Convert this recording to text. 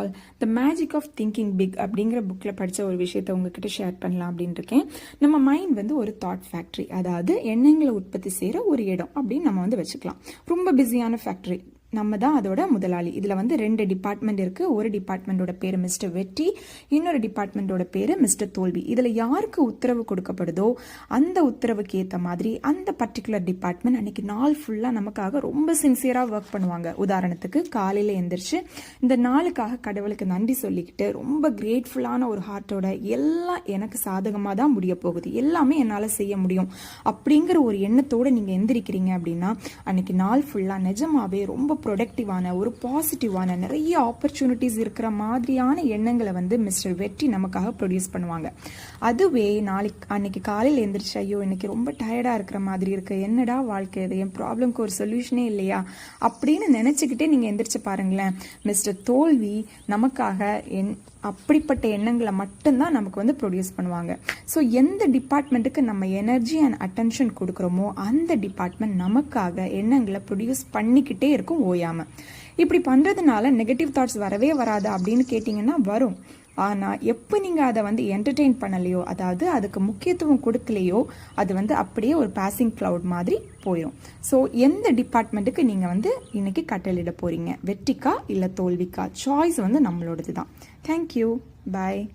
All the magic of thinking big அப்படிங்கிற புக்கில் படித்த ஒரு விஷயத்தை உங்ககிட்ட ஷேர் பண்ணலாம் அப்படின்னு இருக்கேன். நம்ம மைண்ட் வந்து ஒரு தாட் ஃபேக்ட்ரி அதாவது எண்ணங்களை உற்பத்தி செய்கிற ஒரு இடம் அப்படின்னு நம்ம வந்து வச்சுக்கலாம். ரொம்ப பிஸியான ஃபேக்ட்ரி நம்ம தான் அதோட முதலாளி. இதில் வந்து ரெண்டு டிபார்ட்மெண்ட் இருக்குது ஒரு டிபார்ட்மெண்ட்டோட பேர் மிஸ்டர் வெற்றி இன்னொரு டிபார்ட்மெண்ட்டோட பேர் மிஸ்டர் தோல்வி. இதில் யாருக்கு உத்தரவு கொடுக்கப்படுதோ அந்த உத்தரவுக்கு ஏற்ற மாதிரி அந்த பர்டிகுலர் டிபார்ட்மெண்ட் அன்னைக்கு நாள் ஃபுல்லாக நமக்காக ரொம்ப சின்சியராக ஒர்க் பண்ணுவாங்க. உதாரணத்துக்கு காலையில் எந்திரிச்சு இந்த நாளுக்காக கடவுளுக்கு நன்றி சொல்லிக்கிட்டு ரொம்ப கிரேட்ஃபுல்லான ஒரு ஹார்ட்டோட எல்லாம் எனக்கு சாதகமாக தான் முடிய போகுது. எல்லாமே என்னால் செய்ய முடியும் அப்படிங்கிற ஒரு எண்ணத்தோடு நீங்கள் எந்திரிக்கிறீங்க அப்படின்னா அன்னைக்கு நாள் ஃபுல்லாக நிஜமாவே ரொம்ப ப்ரொடக்டிவான ஒரு பாசிட்டிவான நிறைய ஆப்பர்ச்சுனிட்டிஸ் இருக்கிற மாதிரியான எண்ணங்களை வந்து மிஸ்டர் வெற்றி நமக்காக ப்ரொடியூஸ் பண்ணுவாங்க. அதுவே நாளைக்கு அன்னைக்கு காலையில் எழுந்திரிச்சு ஐயோ இன்னைக்கு ரொம்ப டயர்டாக இருக்கிற மாதிரி இருக்கு. என்னடா வாழ்க்கை இது? என் ப்ராப்ளம்க்கு ஒரு சொல்யூஷனே இல்லையா? அப்படின்னு நினச்சிக்கிட்டே நீங்கள் எந்திரிச்சு பாருங்களேன். மிஸ்டர் தோல்வி நமக்காக என் அப்படிப்பட்ட எண்ணங்களை மட்டும்தான் நமக்கு வந்து ப்ரொடியூஸ் பண்ணுவாங்க. ஸோ எந்த டிபார்ட்மெண்ட்டுக்கு நம்ம எனர்ஜி அண்ட் அட்டென்ஷன் கொடுக்குறோமோ அந்த டிபார்ட்மெண்ட் நமக்காக எண்ணங்களை ப்ரொடியூஸ் பண்ணிக்கிட்டே இருக்கும் ஓயாமல் இப்படி பண்ணுறதுனால நெகட்டிவ் தாட்ஸ் வரவே வராது அப்படின்னு கேட்டிங்கன்னா வரும். ஆனால் எப்போ நீங்கள் அதை வந்து என்டர்டெயின் பண்ணலையோ அதாவது அதுக்கு முக்கியத்துவம் கொடுக்கலையோ அது வந்து அப்படியே ஒரு பாசிங் க்ளவுட் மாதிரி போயிடும் ஸோ எந்த டிபார்ட்மெண்ட்டுக்கு நீங்கள் வந்து இன்னைக்கு கட்டளிட போகிறீங்க வெற்றிக்கா இல்லை தோல்விக்கா? சாய்ஸ் வந்து நம்மளோடது தான் தேங்க்யூ பாய்